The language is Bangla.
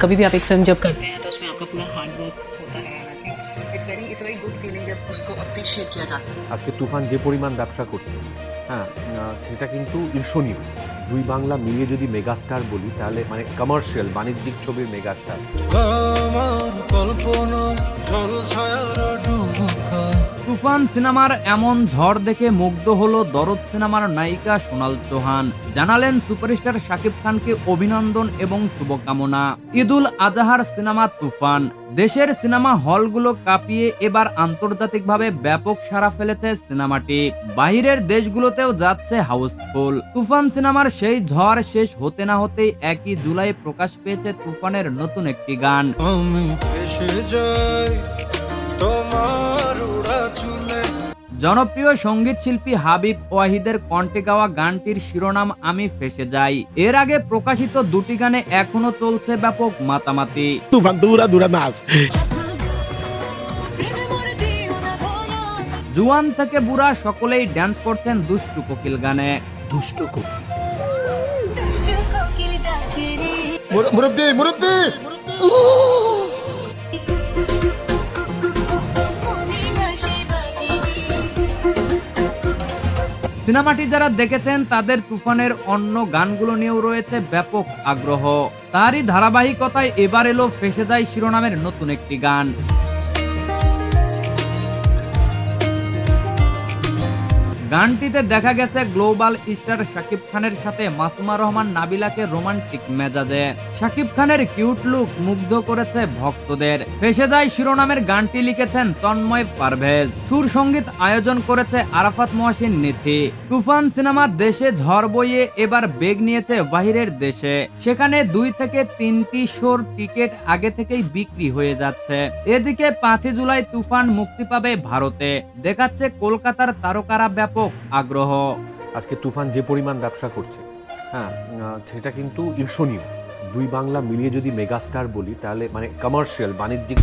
कभी भी आप एक फिल्म जब करते हैं तो उसमें आपका पूरा हार्ड वर्क होता है I think it's very it's very good feeling जब उसको अप्रिशिएट किया जाता है আজকে তুফান যে পরিমাণ ব্যবসা করছে হ্যাঁ আহ, সেটা কিন্তু ঈর্ষণীয় দুই বাংলা মিলিয়ে যদি মেগাস্টার বলি তাহলে মানে কমার্শিয়াল বাণিজ্যিক ছবির মেগাস্টার আমার কল্পনা জল ছায়ার ডুবুকা তুফান সিনেমার এমন ঝড় দেখে মুগ্ধ হলো দরদ সিনেমার নায়িকা সোনাল চৌহান। জানালেন সুপারস্টার শাকিব খানকে অভিনন্দন এবং শুভকামনা। ঈদুল আজাহার সিনেমা তুফান। দেশের সিনেমা হলগুলো কাঁপিয়ে এবার আন্তর্জাতিকভাবে ব্যাপক সাড়া ফেলেছে সিনেমাটি। বাইরের দেশগুলোতেও যাচ্ছে হাউসফুল। তুফান সিনেমার সেই ঝড় শেষ হতে না হতেই একই জুলাই প্রকাশ পেয়েছে তুফানের নতুন একটি গান। তোমার জনপ্রিয় সংগীত শিল্পী হাবিব ওয়াহিদের কণ্ঠে গাওয়া গানটির শিরোনাম আমি ফেসে যাই। এর আগে প্রকাশিত দুটি গানে এখনও চলছে ব্যাপক মাতামাতি. জুয়ান থেকে বুড়া সকলেই ড্যান্স করছেন দুষ্টু কোকিল গানে। দুষ্ট কোকিল। মুরব্বী! মুরব্বী! সিনেমাটি যারা দেখেছেন, তাদের তুফানের অন্য গানগুলো নিয়েও রয়েছে ব্যাপক আগ্রহ। তারই ধারাবাহিকতায় এবার এলো ফেসে যায় শিরোনামের নতুন একটি গান। গানটিতে দেখা গেছে গ্লোবাল স্টার শাকিব খানের সাথে মাসুমা রহমান নাবিলাকে রোমান্টিক মেজাজে। শাকিব খানের কিউট লুক মুগ্ধ করেছে ভক্তদের। ফেসে যায় শিরোনামের গানটি লিখেছেন তন্ময় পারভেজ। সুর সংগীত আয়োজন করেছে আরাফাত মহাসিন নীতি তুফান সিনেমা দেশে ঝড় বইয়ে এবার বেগ নিয়েছে বাহিরের দেশে। সেখানে দুই থেকে তিনটি শোর টিকিট আগে থেকেই বিক্রি হয়ে যাচ্ছে। এদিকে পাঁচই জুলাই তুফান মুক্তি পাবে ভারতে। দেখাচ্ছে কলকাতার তারকারা ব্যাপক আগ্রহ। আজকে তুফান যে পরিমাণ ব্যবসা করছে হ্যাঁ সেটা কিন্তু ঈর্ষণীয়। দুই বাংলা মিলিয়ে যদি মেগাস্টার বলি, তাহলে মানে কমার্শিয়াল বাণিজ্যিক